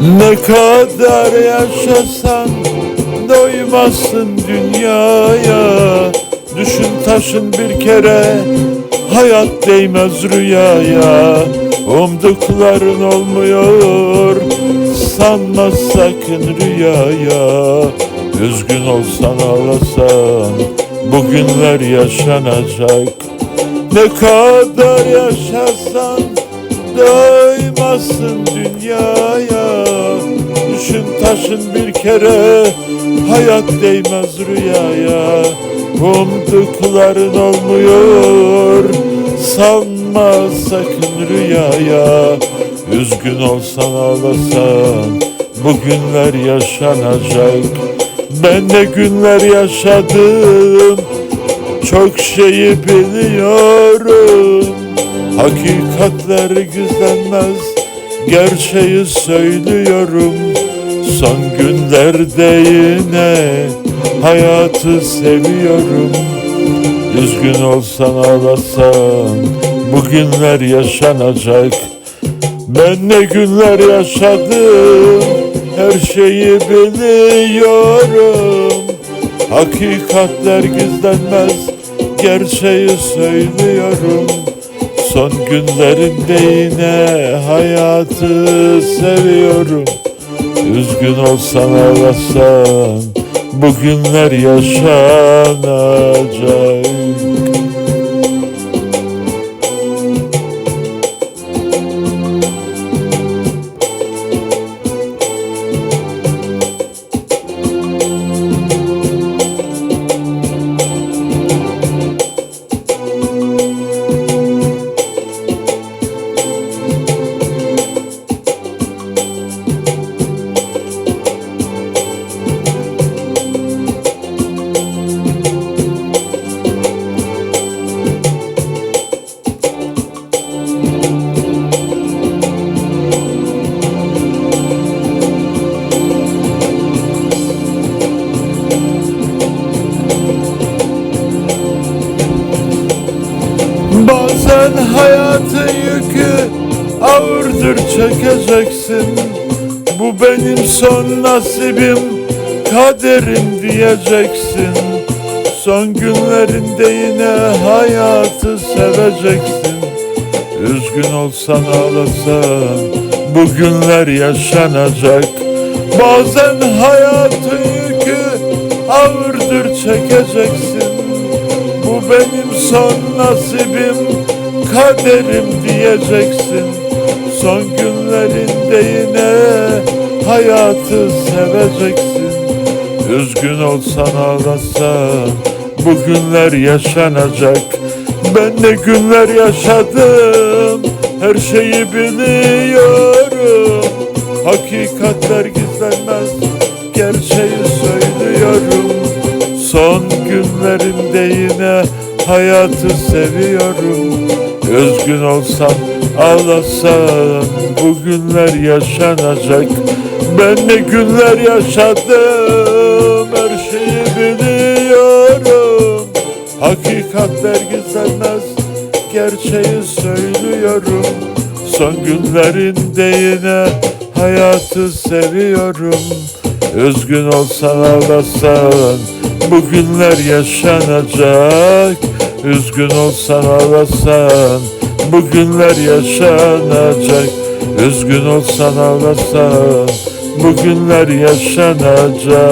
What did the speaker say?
Ne kadar yaşasan doymazsın dünyaya. Düşün taşın bir kere hayat değmez rüyaya. Umdukların olmuyor sanma sakın rüyaya. Üzgün olsan ağlasan bugünler yaşanacak. Ne kadar yaşasan doymazsın dünyaya taşın bir kere hayat değmez rüyaya. Umdukların olmuyor sanma sakın rüyaya. Üzgün olsan ağlasan bugünler yaşanacak. Ben ne günler yaşadım çok şeyi biliyorum. Hakikatler gizlenmez Gerçeği söylüyorum Son günlerde yine Hayatı seviyorum. Üzgün olsan ağlasan Bugünler yaşanacak. Ben ne günler yaşadım Her şeyi biliyorum. Hakikatler gizlenmez Gerçeği söylüyorum. Son günlerimde yine hayatı seviyorum Üzgün olsan ağlasan Bugünler yaşanacak Bazen hayatın yükü ağırdır çekeceksin. Bu benim son nasibim kaderim diyeceksin. Son günlerinde yine hayatı seveceksin. Üzgün olsan ağlasan bugünler yaşanacak. Bazen hayatın yükü ağırdır çekeceksin. Bu benim son nasibim kaderim diyeceksin. Son günlerinde yine hayatı seveceksin. Üzgün olsan ağlasan bugünler yaşanacak. Ben ne günler yaşadım her şeyi biliyorum. Hakikatler gizlenmez gerçeği söylüyorum. Son günlerimde yine hayatı seviyorum Üzgün olsam ağlasam bugünler yaşanacak. Ben ne günler yaşadım her şeyi biliyorum. Hakikatler gizlenmez gerçeği söylüyorum. Son günlerinde yine hayatı seviyorum. Üzgün olsan ağlasan Bugünler yaşanacak Üzgün olsan ağlasan Bugünler yaşanacak. Üzgün olsan ağlasan Bugünler yaşanacak